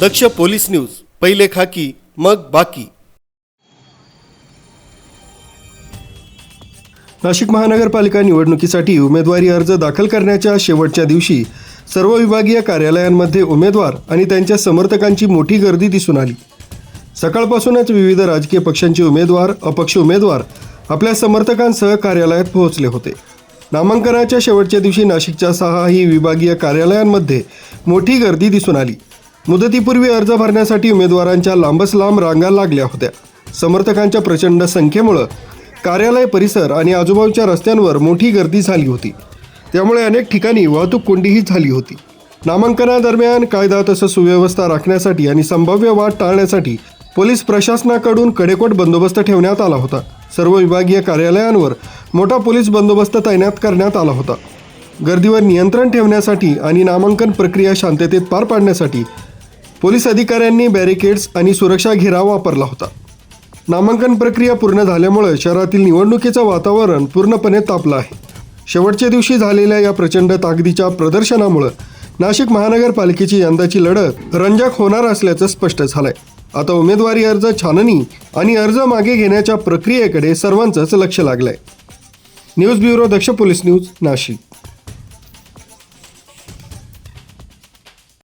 दक्ष police news पहिले खाकी मग बाकी. नाशिक महानगरपालिका निवडणुकीसाठी उमेदवारी अर्ज दाखल करण्याच्या शेवटच्या दिवशी सर्व विभागीय कार्यालयांमध्ये उमेदवार आणि त्यांच्या समर्थकांची मोठी गर्दी दिसून आली. सकाळपासूनच विविध राजकीय पक्षांचे उमेदवार अपक्ष उमेदवार आपल्या समर्थकांसह कार्यालयात पोहोचले होते. नामांकनाच्या शेवटच्या दिवशी नाशिकच्या सहाही विभागीय कार्यालयांमध्ये मोठी गर्दी दिसून आली. मुदतीपूर्वी अर्ज भरण्यासाठी उमेदवारांच्या लांबच लांब रांगा लागल्या होत्या. समर्थकांच्या प्रचंड संख्येमुळं कार्यालय परिसर आणि आजूबाजूच्या रस्त्यांवर मोठी गर्दी झाली होती. त्यामुळे अनेक ठिकाणी वाहतूक कोंडीही झाली होती. नामांकनादरम्यान कायदा तसंच सुव्यवस्था राखण्यासाठी आणि संभाव्य वाद टाळण्यासाठी पोलीस प्रशासनाकडून कडेकोट बंदोबस्त ठेवण्यात आला होता. सर्व विभागीय कार्यालयांवर मोठा पोलीस बंदोबस्त तैनात करण्यात आला होता. गर्दीवर नियंत्रण ठेवण्यासाठी आणि नामांकन प्रक्रिया शांततेत पार पाडण्यासाठी पोलीस अधिकाऱ्यांनी बॅरिकेड्स आणि सुरक्षा घेराव वापरला होता. नामांकन प्रक्रिया पूर्ण झाल्यामुळे शहरातील निवडणुकीचं वातावरण पूर्णपणे तापलं आहे. शेवटच्या दिवशी झालेल्या या प्रचंड ताकदीच्या प्रदर्शनामुळं नाशिक महानगरपालिकेची यंदाची लढत रंजक होणार असल्याचं स्पष्ट झालंय. आता उमेदवारी अर्ज छाननी आणि अर्ज मागे घेण्याच्या प्रक्रियेकडे सर्वांचंच लक्ष लागलंय. News bureau Daksh police news Nashik.